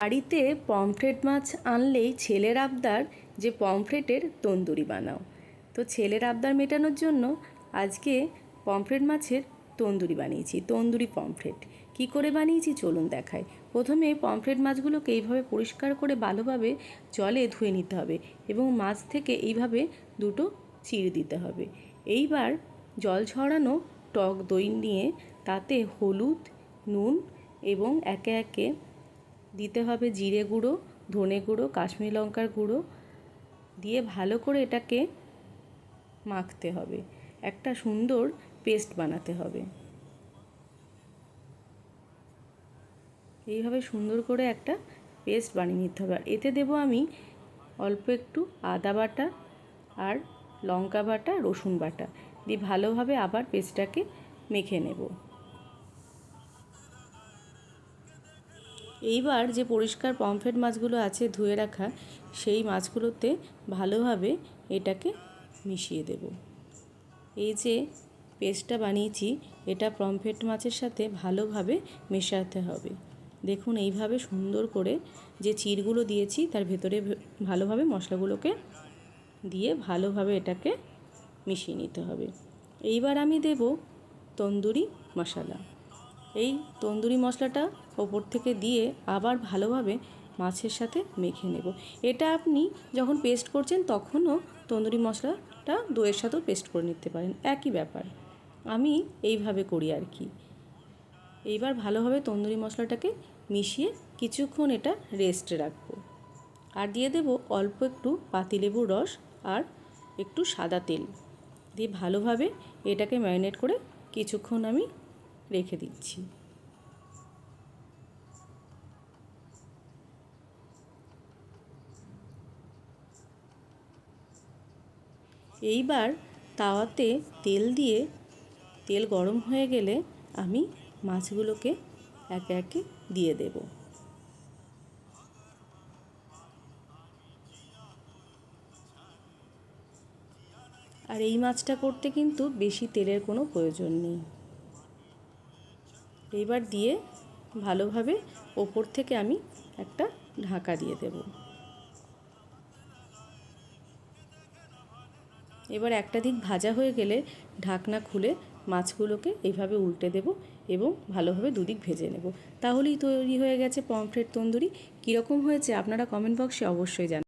বাড়িতে পমফ্রেট মাছ আনলেই ছেলের আবদার যে পমফ্রেটের তন্দুরি বানাও। তো ছেলের আবদার মেটানোর জন্য আজকে পমফ্রেট মাছের তন্দুরি বানিয়েছি, তন্দুরি পমফ্রেট। কী করে বানিয়েছি চলুন দেখাই। প্রথমে পমফ্রেট মাছগুলোকে এইভাবে পরিষ্কার করে ভালোভাবে জলে ধুয়ে নিতে হবে এবং মাছ থেকে এইভাবে দুটো চিড় দিতে হবে। এইবার জল ছড়ানো টক দই নিয়ে তাতে হলুদ, নুন এবং একে একে দিতে হবে জিরে গুঁড়ো, ধনে গুঁড়ো, কাশ্মীরি লঙ্কার গুঁড়ো দিয়ে ভালো করে এটাকে মাখতে হবে। একটা সুন্দর পেস্ট বানাতে হবে। এইভাবে সুন্দর করে একটা পেস্ট বানিয়ে নিতে হবে। আর এতে দেবো আমি অল্প একটু আদা বাটা আর লঙ্কা বাটা, রসুন বাটা। দিয়ে ভালোভাবে আবার পেস্টটাকে মেখে নেব। এইবার যে পরিষ্কার পমফ্রেট মাছগুলো আছে ধুয়ে রাখা, সেই মাছগুলোতে ভালোভাবে এটাকে মিশিয়ে দেব। এই যে পেস্টটা বানিয়েছি, এটা পমফ্রেট মাছের সাথে ভালোভাবে মেশাতে হবে। দেখুন এইভাবে সুন্দর করে যে চিরগুলো দিয়েছি, তার ভেতরে ভালোভাবে মশলাগুলোকে দিয়ে ভালোভাবে এটাকে মিশিয়ে নিতে হবে। এইবার আমি দেব তন্দুরি মশলা। এই তন্দুরি মশলাটা ওপর থেকে দিয়ে আবার ভালোভাবে মাছের সাথে মেখে নেব। এটা আপনি যখন পেস্ট করছেন তখনও তন্দুরি মশলাটা দইয়ের সাথেও পেস্ট করে নিতে পারেন। একই ব্যাপার। আমি এইভাবে করি আর কি। এইবার ভালোভাবে তন্দুরি মশলাটাকে মিশিয়ে কিছুক্ষণ এটা রেস্টে রাখব। আর দিয়ে দেব অল্প একটু পাতিলেবুর রস আর একটু সাদা তেল। দিয়ে ভালোভাবে এটাকে ম্যারিনেট করে কিছুক্ষণ আমি রেখে দিচ্ছি। এইবার তাওয়াতে তেল দিয়ে তেল গরম হয়ে গেলে আমি মাছগুলোকে একে একে দিয়ে দেব। আর এই মাছটা করতে কিন্তু বেশি তেলের কোনো প্রয়োজন নেই। এইবার দিয়ে ভালোভাবে ওপর থেকে আমি একটা ঢাকা দিয়ে দেব। এবার একটা দিক ভাজা হয়ে গেলে ঢাকনা খুলে মাছগুলোকে এইভাবে উল্টে দেব এবং ভালোভাবে দুদিক ভেজে নেব। তাহলেই তৈরি হয়ে গেছে পমফ্রেট তন্দুরি। কীরকম হয়েছে আপনারা কমেন্ট বক্সে অবশ্যই জানান